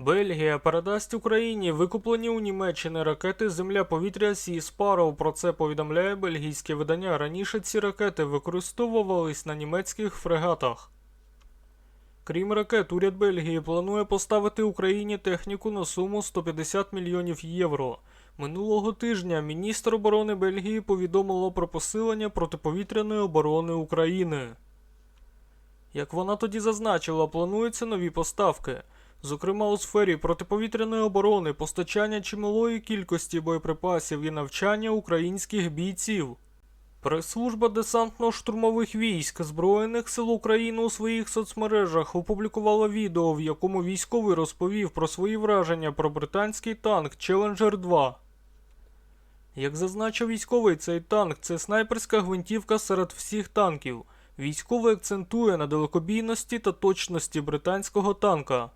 Бельгія передасть Україні викуплені у Німеччини ракети Земля-повітря Сі Спарроу. Про це повідомляє бельгійське видання. Раніше ці ракети використовувались на німецьких фрегатах. Крім ракет, уряд Бельгії планує поставити Україні техніку на суму 150 мільйонів євро. Минулого тижня міністр оборони Бельгії повідомило про посилення протиповітряної оборони України. Як вона тоді зазначила, плануються нові поставки, зокрема у сфері протиповітряної оборони, постачання чималої кількості боєприпасів і навчання українських бійців. Прес-служба десантно-штурмових військ Збройних сил України у своїх соцмережах опублікувала відео, в якому військовий розповів про свої враження про британський танк Challenger 2. Як зазначив військовий, цей танк це снайперська гвинтівка серед всіх танків. Військовий акцентує на далекобійності та точності британського танка.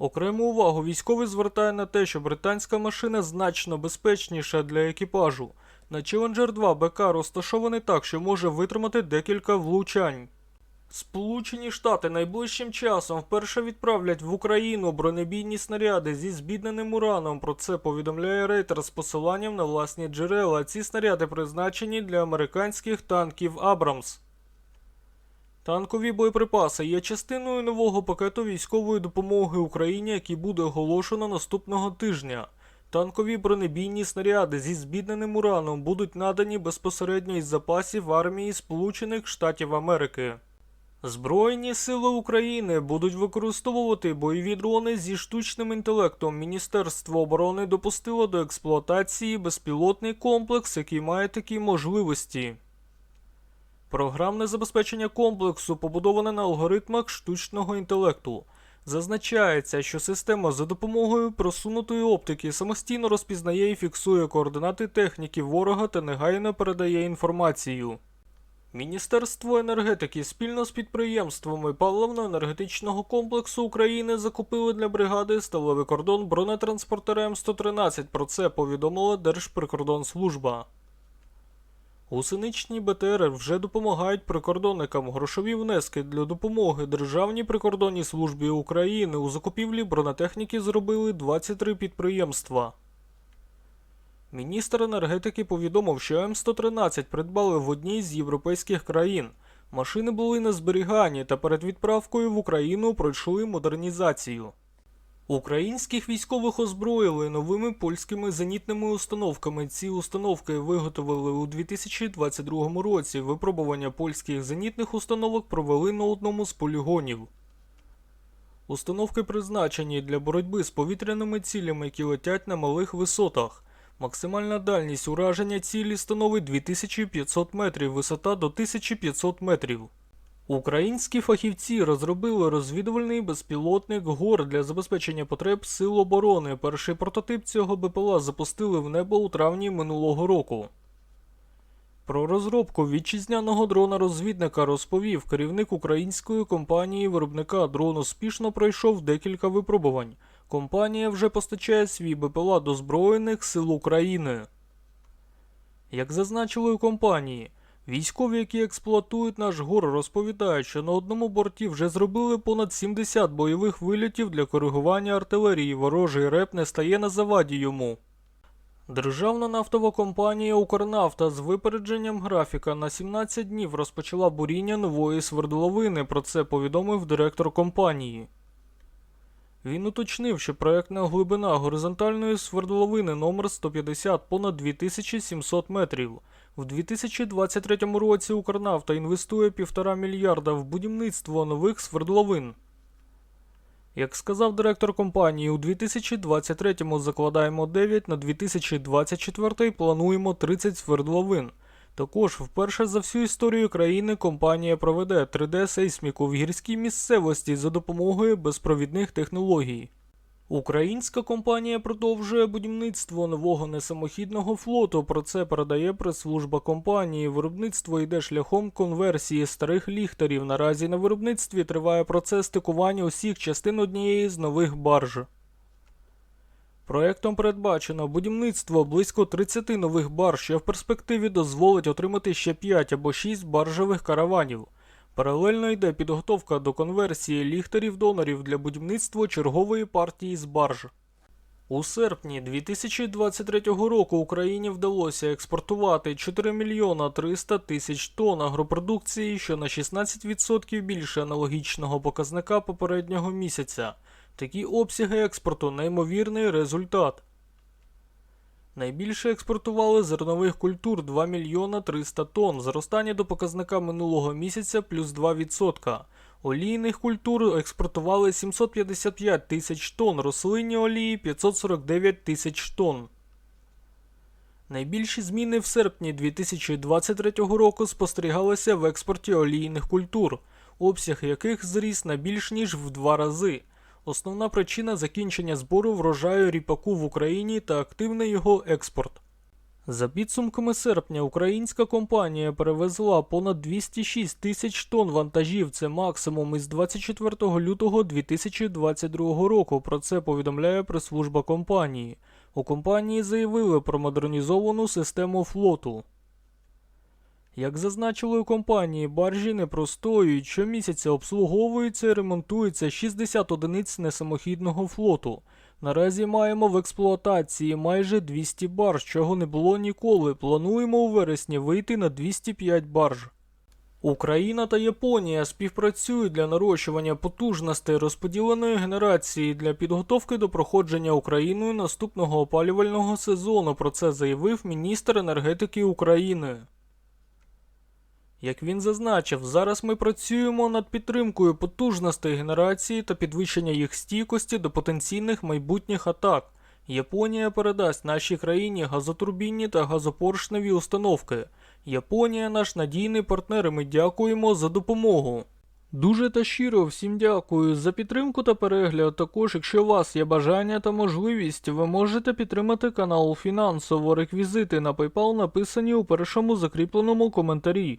Окрему увагу військовий звертає на те, що британська машина значно безпечніша для екіпажу. На Challenger 2 БК розташований так, що може витримати декілька влучань. Сполучені Штати найближчим часом вперше відправлять в Україну бронебійні снаряди зі збідненим ураном. Про це повідомляє Рейтер з посиланням на власні джерела. Ці снаряди призначені для американських танків Абрамс. Танкові боєприпаси є частиною нового пакету військової допомоги Україні, який буде оголошено наступного тижня. Танкові бронебійні снаряди зі збідненим ураном будуть надані безпосередньо із запасів армії Сполучених Штатів Америки. Збройні сили України будуть використовувати бойові дрони зі штучним інтелектом. Міністерство оборони допустило до експлуатації безпілотний комплекс, який має такі можливості. Програмне забезпечення комплексу побудоване на алгоритмах штучного інтелекту. Зазначається, що система за допомогою просунутої оптики самостійно розпізнає і фіксує координати техніки ворога та негайно передає інформацію. Міністерство енергетики спільно з підприємствами паливно-енергетичного комплексу України закупили для бригади сталевий кордон бронетранспортер М113. Про це повідомила Держприкордонслужба. Гусеничні БТР вже допомагають прикордонникам грошові внески для допомоги Державній прикордонній службі України у закупівлі бронетехніки зробили 23 підприємства. Міністр енергетики повідомив, що М113 придбали в одній з європейських країн. Машини були на зберіганні та перед відправкою в Україну пройшли модернізацію. Українських військових озброїли новими польськими зенітними установками. Ці установки виготовили у 2022 році. Випробування польських зенітних установок провели на одному з полігонів. Установки призначені для боротьби з повітряними цілями, які летять на малих висотах. Максимальна дальність ураження цілі становить 2500 метрів, висота до 1500 метрів. Українські фахівці розробили розвідувальний безпілотник ГОР для забезпечення потреб сил оборони. Перший прототип цього БПЛА запустили в небо у травні минулого року. Про розробку вітчизняного дрона-розвідника розповів керівник української компанії виробника дрон успішно пройшов декілька випробувань. Компанія вже постачає свій БПЛА до Збройних сил України. Як зазначили у компанії, військові, які експлуатують наш гор, розповідають, що на одному борті вже зробили понад 70 бойових вильотів для коригування артилерії. Ворожий реп не стає на заваді йому. Державна нафтова компанія Укрнафта з випередженням графіка на 17 днів розпочала буріння нової свердловини. Про це повідомив директор компанії. Він уточнив, що проектна глибина горизонтальної свердловини номер 150 понад 2700 метрів. В 2023 році Укрнафта інвестує півтора мільярда в будівництво нових свердловин. Як сказав директор компанії, у 2023-му закладаємо 9, на 2024 плануємо 30 свердловин. Також вперше за всю історію країни компанія проведе 3D-сейсміку в гірській місцевості за допомогою безпровідних технологій. Українська компанія продовжує будівництво нового несамохідного флоту. Про це передає прес-служба компанії. Виробництво йде шляхом конверсії старих ліхтарів. Наразі на виробництві триває процес стикування усіх частин однієї з нових барж. Проектом передбачено будівництво близько 30 нових барж, що в перспективі дозволить отримати ще 5 або 6 баржових караванів. Паралельно йде підготовка до конверсії ліхтарів-донорів для будівництва чергової партії з барж. У серпні 2023 року Україні вдалося експортувати 4 мільйона 300 тисяч тонн агропродукції, що на 16% більше аналогічного показника попереднього місяця. Такі обсяги експорту неймовірний результат. Найбільше експортували зернових культур 2 мільйона 300 тонн, зростання до показника минулого місяця плюс 2%. Олійних культур експортували 755 тисяч тонн, рослинні олії 549 тисяч тонн. Найбільші зміни в серпні 2023 року спостерігалися в експорті олійних культур, обсяг яких зріс на більш ніж в два рази. Основна причина закінчення збору врожаю ріпаку в Україні та активний його експорт. За підсумками серпня українська компанія перевезла понад 206 тисяч тонн вантажів. Це максимум із 24 лютого 2022 року. Про це повідомляє прес-служба компанії. У компанії заявили про модернізовану систему флоту. Як зазначили у компанії, баржі не простоюють, щомісяця обслуговуються і ремонтуються 60 одиниць несамохідного флоту. Наразі маємо в експлуатації майже 200 барж, чого не було ніколи. Плануємо у вересні вийти на 205 барж. Україна та Японія співпрацюють для нарощування потужностей розподіленої генерації для підготовки до проходження Україною наступного опалювального сезону. Про це заявив міністр енергетики України. Як він зазначив, зараз ми працюємо над підтримкою потужностей генерації та підвищення їх стійкості до потенційних майбутніх атак. Японія передасть нашій країні газотурбінні та газопоршневі установки. Японія наш надійний партнер. і Ми дякуємо за допомогу. Дуже та щиро всім дякую за підтримку та перегляд. Також, якщо у вас є бажання та можливість, ви можете підтримати канал фінансово. Реквізити на PayPal написані у першому закріпленому коментарі.